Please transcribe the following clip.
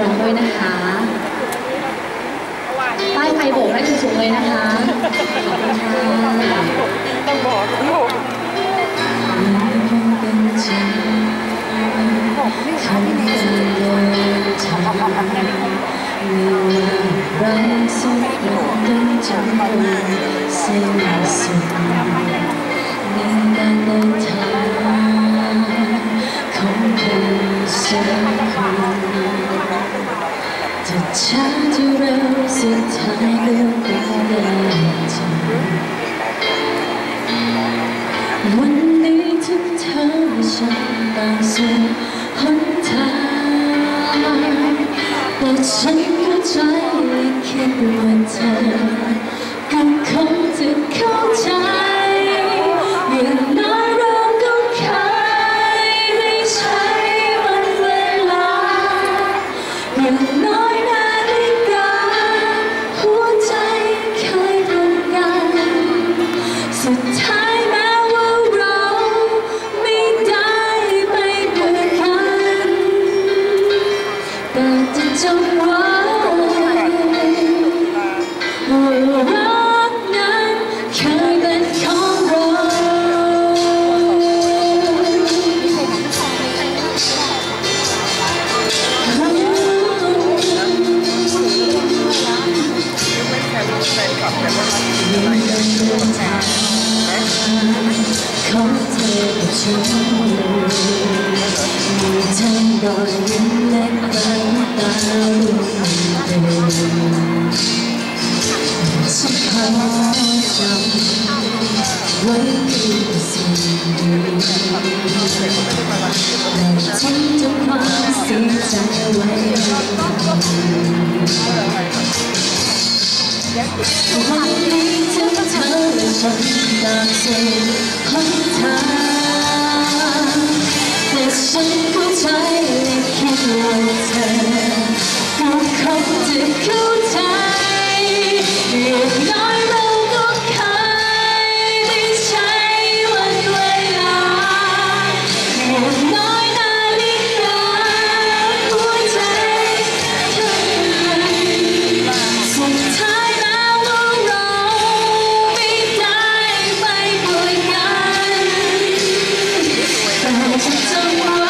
โบกด้วยนะคะป้ายไฟโบกให้สูงๆเลยนะคะขอบคุณค่ะต้องบอกลูกเราสองคนกันจนวันสิ้นสุด จะช้าจะเร็วสุดท้ายก็ต้องได้เจวันนี้ทุกเธอและฉันต่างสู่หนทางแต่ฉันเข้าใจและคิดว่าเธอก็คงจะเข้าใจ อกับฉันมีทั้งรอยยิ้มและน้ำตาลุ่มเดิน ฉันเข้าใจแลคิดว่าเธอก็เข้าใจอย่างน้อยเราก็เคยได้ใช้วันเวลาอย่างน้อยนาฬิกหัวใจเธอสุดท้ายแล้วเราไม่ได้ไปด้วยกันแต่จะจำไ